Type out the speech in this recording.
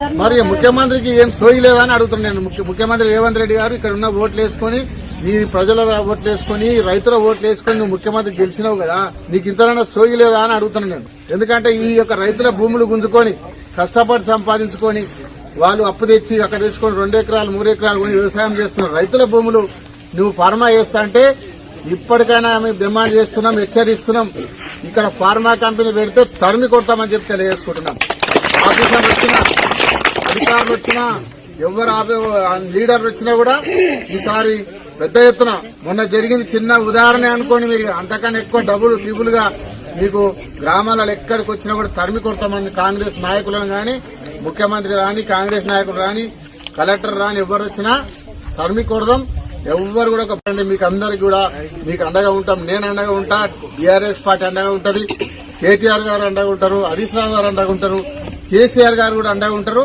మరి ముఖ్యమంత్రికి ఏం సోయి లేదని అడుగుతున్నాను ముఖ్య- ముఖ్యమంత్రి రేవంత్ రెడ్డి గారు ఇక్కడ ఉన్న ఓట్లు వేసుకొని నీ ప్రజల ఓట్లు వేసుకొని రైతుల ఓట్లు వేసుకొని నువ్వు ముఖ్యమంత్రి గెలిచినావు కదా నీకు ఇంతనైనా సోయి లేదా అని అడుగుతున్నాను నేను. ఎందుకంటే ఈ యొక్క రైతుల భూములు గుంజుకొని కష్టపడి సంపాదించుకొని వాళ్ళు అప్పు తెచ్చి అక్కడ తీసుకొని రెండు ఎకరాలు మూడు ఎకరాలు కొని వ్యవసాయం చేస్తున్నారు రైతుల భూములు నువ్వు ఫార్మా చేస్తా అంటే ఇప్పటికైనా మేము డిమాండ్ చేస్తున్నాం హెచ్చరిస్తున్నాం. ఇక్కడ ఫార్మా కంపెనీ పెడితే తరిమి కొడతామని చెప్పి తెలియజేసుకుంటున్నాం. ఆఫీసర్లు వచ్చినా అధికారులు వచ్చినా ఎవరు ఆపే లీడర్ వచ్చినా కూడా ఈసారి పెద్ద ఎత్తున మొన్న జరిగింది చిన్న ఉదాహరణ అనుకోండి మీరు అంతకన్నా ఎక్కువ డబుల్ ట్రిబుల్గా మీకు గ్రామాలలో ఎక్కడికి వచ్చినా కూడా తరిమి కొడతామని కాంగ్రెస్ నాయకులను గాని ముఖ్యమంత్రి రాని కాంగ్రెస్ నాయకులు రాని కలెక్టర్ రాని ఎవరు వచ్చినా తరిమి కొడదాం. ఎవ్వరు కూడా ఒక మీకు అందరికి కూడా మీకు అండగా ఉంటాం. నేను అండగా ఉంటా బీఆర్ఎస్ పార్టీ అండగా ఉంటది కేటీఆర్ గారు అండగా ఉంటారు హరీష్ రావు గారు అండగా ఉంటారు. కేసీఆర్ గారు కూడా అండగా ఉంటారు.